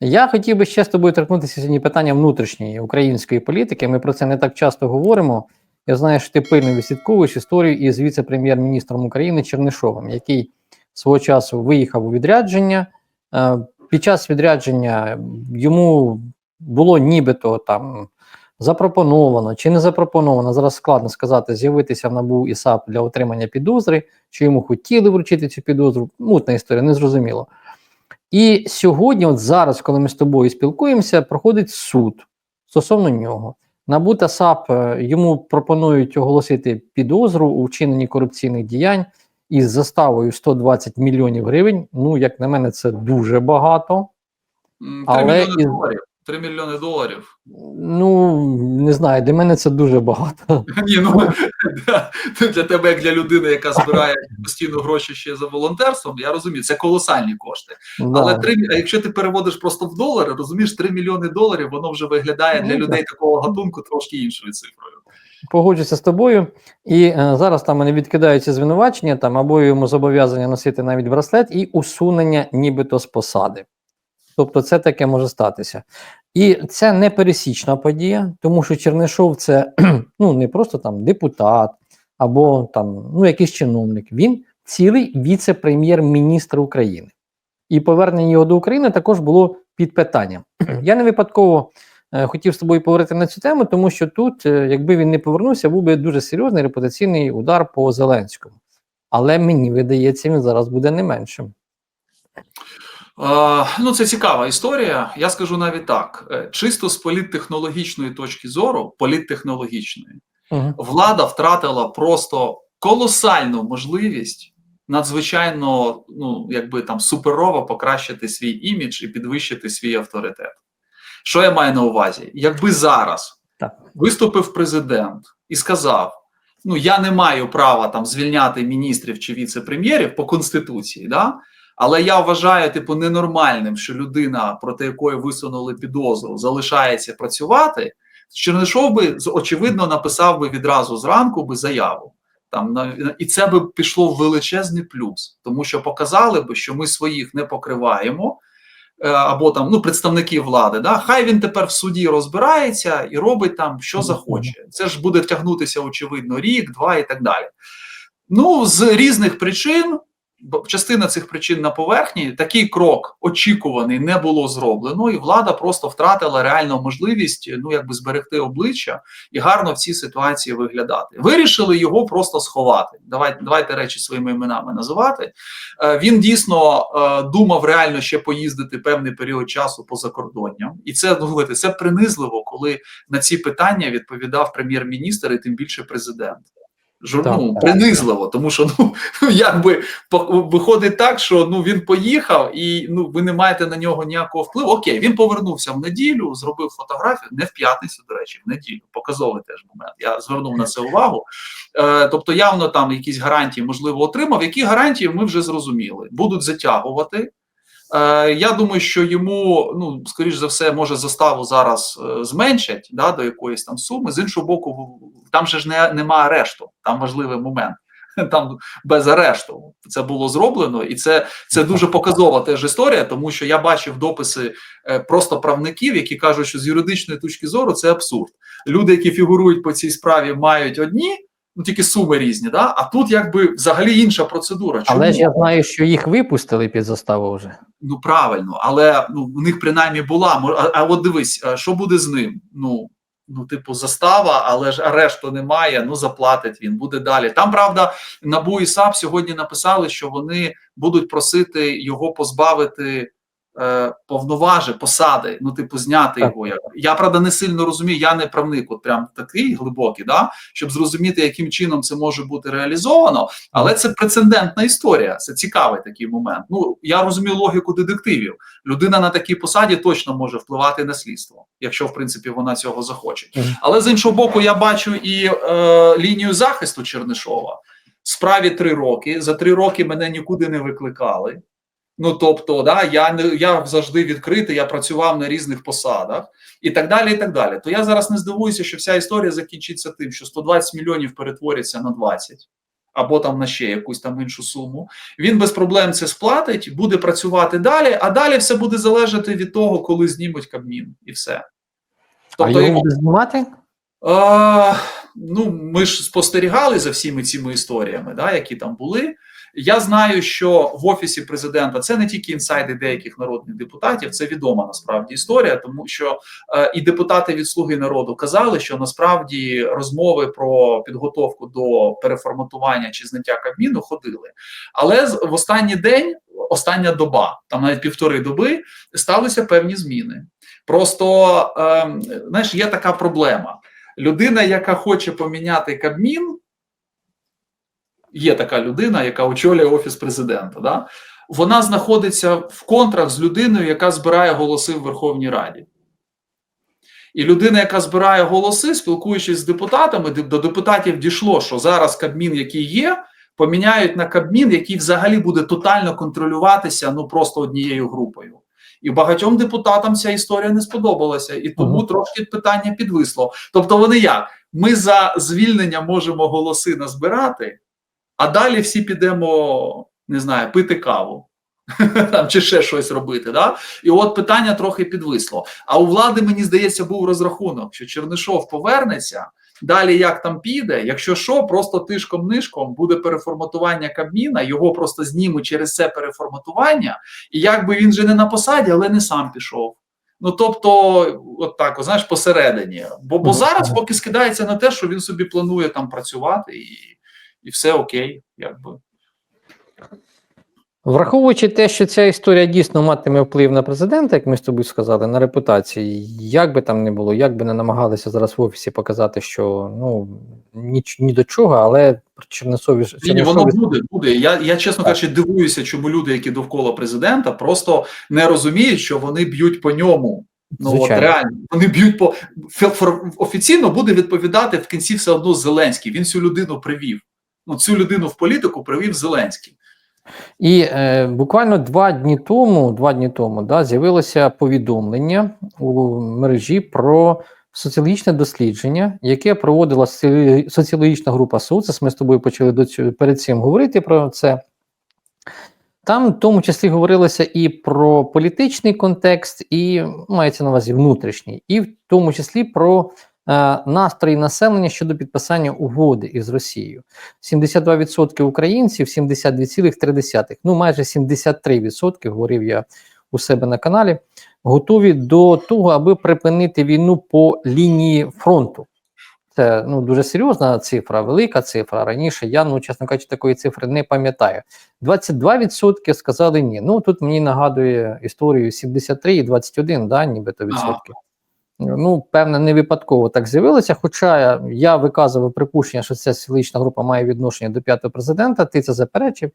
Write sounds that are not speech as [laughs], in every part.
Я хотів би ще з тобою торкнутися сьогодні питання внутрішньої української політики. Ми про це не так часто говоримо. Я знаю, що ти пильно відслідковуєш історію із віце-прем'єр-міністром України Чернишовим, який свого часу виїхав у відрядження. Е, Під час відрядження йому було нібито там запропоновано чи не запропоновано. Зараз складно сказати, з'явитися в НАБУ і САП для отримання підозри, чи йому хотіли вручити цю підозру. Мутна історія, незрозуміло. І сьогодні, от зараз, коли ми з тобою спілкуємося, проходить суд стосовно нього. НАБУ та САП е, йому пропонують оголосити підозру у вчиненні корупційних діянь із заставою 120 мільйонів гривень. Ну, як на мене, це дуже багато. Але 3 мільйони із-. 3 мільйони доларів. Ну, не знаю, для мене це дуже багато. [laughs] Ні, ну для тебе, як для людини, яка збирає постійно гроші ще за волонтерством, я розумію, це колосальні кошти. Але 3, а якщо ти переводиш просто в долари, розумієш, 3 мільйони доларів, воно вже виглядає для Ну, людей такого гатунку трошки іншою цифрою. Погоджуся з тобою. І е, зараз там вони відкидаються звинувачення, там або йому зобов'язання носити навіть браслет, і усунення нібито з посади. Тобто це таке може статися. І це не пересічна подія, тому що Чернишов це [clears throat] ну, не просто там депутат або там ну, якийсь чиновник. Він цілий віце-прем'єр-міністр України. І повернення його до України також було під питанням. [clears throat] Я не випадково е, хотів з тобою поговорити на цю тему, тому що тут, е, якби він не повернувся, був би дуже серйозний репутаційний удар по Зеленському. Але мені видається, він зараз буде не меншим. Ну, це цікава історія. Я скажу навіть так: Е, чисто з політтехнологічної точки зору, політтехнологічної, Угу. влада втратила просто колосальну можливість надзвичайно, ну якби там суперово покращити свій імідж і підвищити свій авторитет. Що я маю на увазі? Якби зараз Так. виступив президент і сказав: Ну, я не маю права там звільняти міністрів чи віце-прем'єрів по конституції, да? Але я вважаю, типу, ненормальним, що людина, проти якої висунули підозру, залишається працювати. Чернишов би очевидно написав би відразу зранку би заяву. Там на і це би пішло в величезний плюс, тому що показали би, що ми своїх не покриваємо, е, або там ну представники влади. Да? Хай він тепер в суді розбирається і робить там що захоче. Це ж буде тягнутися очевидно рік, два і так далі. Ну з різних причин. Частина цих причин на поверхні такий крок очікуваний не було зроблено, і влада просто втратила реальну можливість ну якби зберегти обличчя і гарно в цій ситуації виглядати. Вирішили його просто сховати. Давайте давайте речі своїми іменами називати. Е, Він дійсно е, думав реально ще поїздити певний період часу по закордонням, і це ну, це принизливо, коли на ці питання відповідав прем'єр-міністр і тим більше президент. Ну, так. принизливо, тому що ну [laughs] якби виходить так, що ну він поїхав, і ну ви не маєте на нього ніякого впливу. Окей, він повернувся в неділю, зробив фотографію, не в п'ятницю, до речі, в неділю. Показовий теж момент. Я звернув на це увагу. Е, тобто, явно там якісь гарантії можливо отримав. Які гарантії ми вже зрозуміли, будуть затягувати. Е, я думаю, що йому, ну скоріш за все, може заставу зараз е, зменшать да, до якоїсь там суми. З іншого боку, там же ж не, нема арешту. Там важливий момент. [laughs] Там без арешту це було зроблено, і це, це дуже показова теж історія, тому що я бачив дописи е, просто правників, які кажуть, що з юридичної точки зору це абсурд. Люди, які фігурують по цій справі, мають одні, ну тільки суми різні. Да? А тут якби взагалі інша процедура. Чому? Але ж я знаю, що їх випустили під заставу вже. Ну правильно, але ну у них принаймні була. А, а от дивись, що буде з ним? Ну. Ну, типу, застава, але ж арешту немає. Ну заплатить він, буде далі. Там правда, НАБУ і САП сьогодні написали, що вони будуть просити його позбавити е, повноважень, посади. Ну, типу, зняти Так. його. Як я правда не сильно розумію. Я не правник, от прям такий глибокий, да, щоб зрозуміти, яким чином це може бути реалізовано. Але це прецедентна історія. Це цікавий такий момент. Ну я розумію логіку детективів. Людина на такій посаді точно може впливати на слідство, якщо в принципі вона цього захоче. Але з іншого боку, я бачу і е, лінію захисту Чернишова. Справі три роки. За три роки мене нікуди не викликали. Ну тобто, да, я не я завжди відкритий, я працював на різних посадах і так далі. І так далі. То я зараз не здивуюся, що вся історія закінчиться тим, що 120 мільйонів перетвориться на 20. або там на ще якусь там іншу суму. Він без проблем це сплатить, буде працювати далі, а далі все буде залежати від того, коли знімуть Кабмін, і все. а його буде знімати? А, ну, ми ж спостерігали за всіми цими історіями, да, які там були. Я знаю, що в офісі президента це не тільки інсайди деяких народних депутатів, це відома насправді історія, тому що е, і депутати від Слуги народу казали, що насправді розмови про підготовку до переформатування чи зняття Кабміну ходили. Але в останній день, остання доба, там навіть півтори доби, сталися певні зміни. Просто е, знаєш, є така проблема. Людина, яка хоче поміняти Кабмін, є така людина, яка очолює офіс президента. Да? Вона знаходиться в контрах з людиною, яка збирає голоси в Верховній Раді. І людина, яка збирає голоси, спілкуючись з депутатами, до депутатів дійшло, що зараз Кабмін, який є, поміняють на Кабмін, який взагалі буде тотально контролюватися ну просто однією групою. І багатьом депутатам ця історія не сподобалася, і тому Ага. трошки питання підвисло. Тобто, вони як? Ми за звільнення можемо голоси назбирати, а далі всі підемо, не знаю, пити каву [laughs] там, чи ще щось робити. Да? І от питання трохи підвисло. А у влади, мені здається, був розрахунок, що Чернишов повернеться. Далі як там піде, якщо що, просто тишком-нишком буде переформатування Кабміна, його просто знімуть через це переформатування, і якби він же не на посаді, але не сам пішов. Ну тобто, от так, знаєш, посередині. Бо, бо зараз поки скидається на те, що він собі планує там працювати, і, і все окей, якби. Враховуючи те, що ця історія дійсно матиме вплив на президента, як ми з тобою сказали, на репутацію, як би там не було, як би не намагалися зараз в офісі показати, що ну ніч ні до чого, але Чернесові Ні, воно буде, буде. Я, я чесно Так. кажучи, дивуюся, чому люди, які довкола президента, просто не розуміють, що вони б'ють по ньому. Ну от реально, вони б'ють по офіційно буде відповідати в кінці все одно Зеленський. Він цю людину привів. Ну цю людину в політику привів Зеленський. І е, буквально два дні тому, два дні тому, да, з'явилося повідомлення у мережі про соціологічне дослідження, яке проводила соціологічна група СУЦЕС. Ми з тобою почали до цього перед цим говорити про це. Там в тому числі говорилося і про політичний контекст, і мається на увазі внутрішній, і в тому числі про е, настрої населення щодо підписання угоди із Росією. 72% українців, 72,3%, ну майже 73%, говорив я у себе на каналі, готові до того, аби припинити війну по лінії фронту. Це ну дуже серйозна цифра, велика цифра. Раніше я, ну чесно кажучи, такої цифри не пам'ятаю. 22% сказали ні. Ну тут мені нагадує історію 73 і 21, да, нібито відсотки. Ну, певне, не випадково так з'явилося. Хоча я виказував припущення, що ця силична група має відношення до п'ятого президента, ти це заперечив.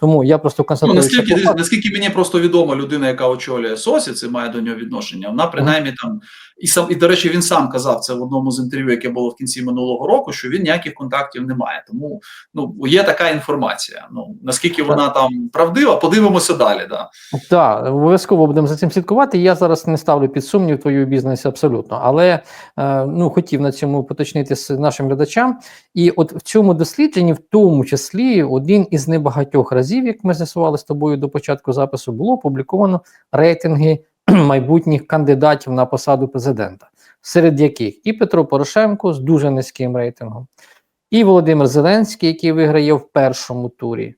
Тому я просто Ну, констатую, Ну, наскільки, що... наскільки мені просто відомо, людина, яка очолює СОСі, це має до нього відношення. Вона принаймні там і сам і до речі, він сам казав це в одному з інтерв'ю, яке було в кінці минулого року, що він ніяких контактів не має. Тому ну є така інформація. Ну наскільки вона там правдива, подивимося далі. Да. Так, обов'язково будемо за цим слідкувати. Я зараз не ставлю під сумнів твою бізнес абсолютно, але е, ну хотів на цьому поточнити з нашим глядачам. І от в цьому дослідженні, в тому числі, один із небагатьох разів, як ми з'ясували з тобою до початку запису, було опубліковано рейтинги [clears throat] майбутніх кандидатів на посаду президента, серед яких і Петро Порошенко з дуже низьким рейтингом, і Володимир Зеленський, який виграє в першому турі.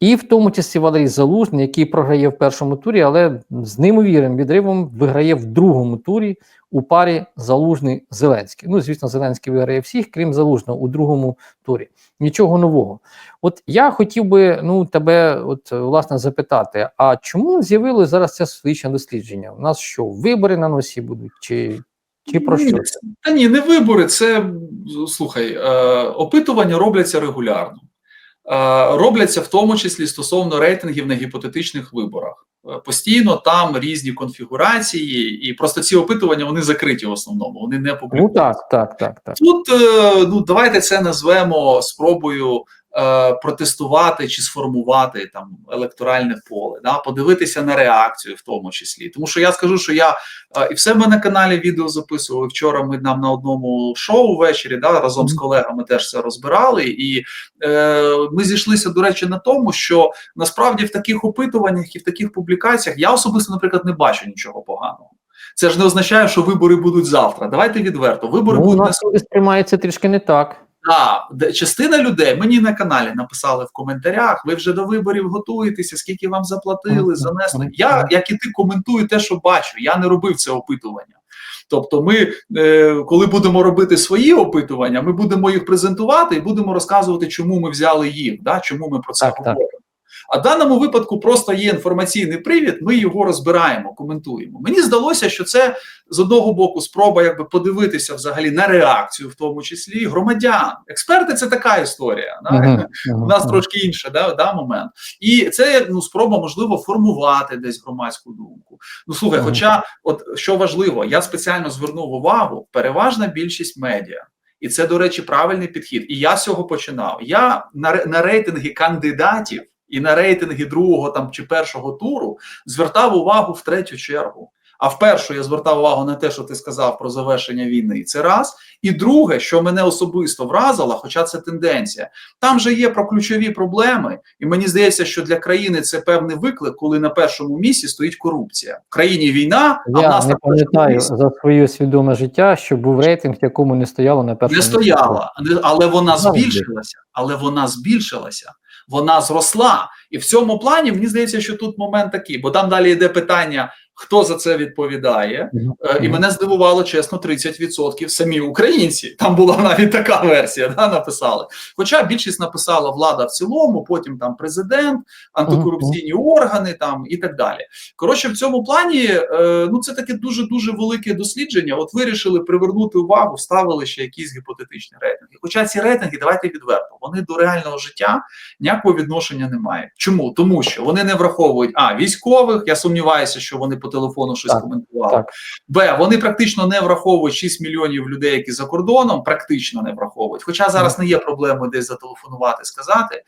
І в тому числі Валерій Залужний, який програє в першому турі, але з неймовірним відривом виграє в другому турі у парі Залужний Зеленський. Ну, звісно, Зеленський виграє всіх, крім Залужного, у другому турі. Нічого нового. От я хотів би ну, тебе от, власне запитати: а чому з'явилось зараз це соціологічне дослідження? У нас що, вибори на носі будуть? Чи, чи про що? Та ні, не вибори. Це слухай, е, опитування робляться регулярно. Е, робляться в тому числі стосовно рейтингів на гіпотетичних виборах. Е, Постійно там різні конфігурації, і просто ці опитування вони закриті в основному, вони не Ну так, так, так, так. Тут е, ну давайте це назвемо спробою е, протестувати чи сформувати там електоральне поле, да, подивитися на реакцію в тому числі. Тому що я скажу, що я е, і в себе на каналі відео записував. Вчора ми нам на одному шоу ввечері да, разом з колегами теж це розбирали, і е, ми зійшлися, до речі, на тому, що насправді в таких опитуваннях і в таких публікаціях я особисто, наприклад, не бачу нічого поганого. Це ж не означає, що вибори будуть завтра. Давайте відверто. Вибори Ну, будуть нас люди сприймається трішки не так. Да, частина людей мені на каналі написали в коментарях: ви вже до виборів готуєтеся, скільки вам заплатили, занесли. Я, як і ти, коментую те, що бачу. Я не робив це опитування. Тобто, ми, е, коли будемо робити свої опитування, ми будемо їх презентувати і будемо розказувати, чому ми взяли їх, да, чому ми про це Так, так. А в даному випадку просто є інформаційний привід, ми його розбираємо, коментуємо. Мені здалося, що це з одного боку спроба якби подивитися взагалі на реакцію, в тому числі громадян. Експерти це така історія. Да? Мгм, [laughs] мгм, У нас мгм. трошки інше да, да, момент. І це ну, спроба, можливо, формувати десь громадську думку. Ну слухай, Мгм. хоча, от що важливо, я спеціально звернув увагу, переважна більшість медіа. І це, до речі, правильний підхід. І я з цього починав. Я на, на рейтинги кандидатів і на рейтинги другого там чи першого туру звертав увагу в третю чергу. А в першу я звертав увагу на те, що ти сказав про завершення війни. Це раз. І друге, що мене особисто вразило, хоча це тенденція, там же є про ключові проблеми, і мені здається, що для країни це певний виклик, коли на першому місці стоїть корупція. В країні війна, а в Я нас не пам'ятаю місці за своє свідоме життя, що був рейтинг, якому не стояло на першому не стояла, але вона збільшилася. Але вона збільшилася. Вона зросла. І в цьому плані мені здається, що тут момент такий, бо там далі йде питання, хто за це відповідає. Е, І мене здивувало чесно 30% самі українці. Там була навіть така версія, да, написали. Хоча більшість написала влада в цілому, потім там президент, антикорупційні органи там і так далі. Коротше, в цьому плані е, ну це таке дуже дуже велике дослідження. От вирішили привернути увагу, ставили ще якісь гіпотетичні рейтинги. Хоча ці рейтинги, давайте відверто, вони до реального життя ніякого відношення не мають. Чому? Тому що вони не враховують а військових. Я сумніваюся, що вони по телефону щось Так, коментували. так. Б, вони практично не враховують 6 мільйонів людей, які за кордоном, практично не враховують. Хоча зараз не є проблемою десь зателефонувати, сказати.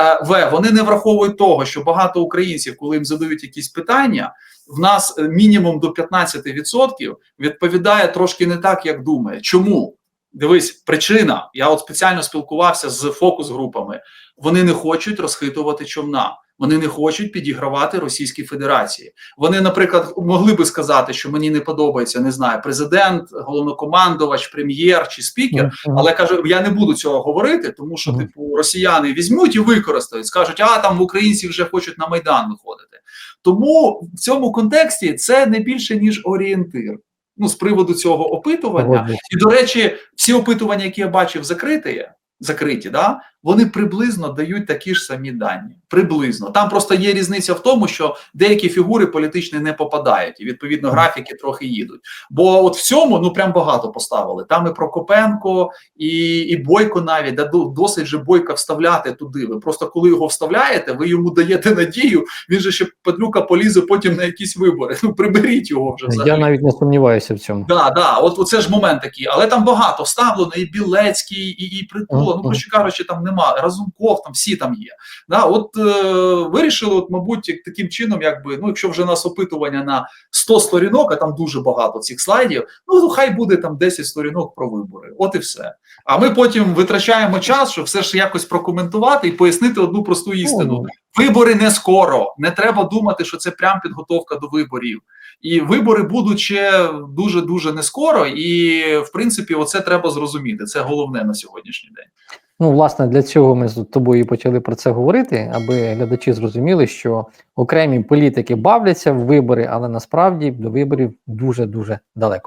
Е, В, вони не враховують того, що багато українців, коли їм задають якісь питання, в нас е, мінімум до 15% відповідає трошки не так, як думає. Чому? Дивись, причина. Я от спеціально спілкувався з фокус-групами. Вони не хочуть розхитувати човна. Вони не хочуть підігравати Російській Федерації. Вони, наприклад, могли би сказати, що мені не подобається, не знаю, президент, головнокомандувач, прем'єр чи спікер. Але кажу, я не буду цього говорити, тому що типу росіяни візьмуть і використають, скажуть, а там українці вже хочуть на майдан виходити. Тому в цьому контексті це не більше ніж орієнтир. Ну, з приводу цього опитування. І до речі, всі опитування, які я бачив, закриті, закриті, да, вони приблизно дають такі ж самі дані. Приблизно. Там просто є різниця в тому, що деякі фігури політичні не попадають, і відповідно графіки трохи їдуть. Бо от в цьому ну прям багато поставили. Там і Прокопенко, і, і Бойко навіть да, досить же Бойка вставляти туди. Ви просто коли його вставляєте, ви йому даєте надію. Він же ще падлюка полізе потім на якісь вибори. Ну приберіть його вже взагалі. Я навіть не сумніваюся в цьому. Да, да, от, це ж момент такий, але там багато вставлено, і Білецький, і, і Притула, ну, коротше кажучи, там нема, Разумков, там всі там є. Да, от е, вирішили, от, мабуть, таким чином, якби, ну, якщо вже у нас опитування на 100 сторінок, а там дуже багато цих слайдів, ну, то хай буде там 10 сторінок про вибори. От і все. А ми потім витрачаємо час, щоб все ж якось прокоментувати і пояснити одну просту істину. Ну, Вибори не скоро. Не треба думати, що це прям підготовка до виборів. І вибори будуть ще дуже дуже не скоро. І в принципі, оце треба зрозуміти. Це головне на сьогоднішній день. Ну, власне, для цього ми з тобою почали про це говорити, аби глядачі зрозуміли, що окремі політики бавляться в вибори, але насправді до виборів дуже дуже далеко.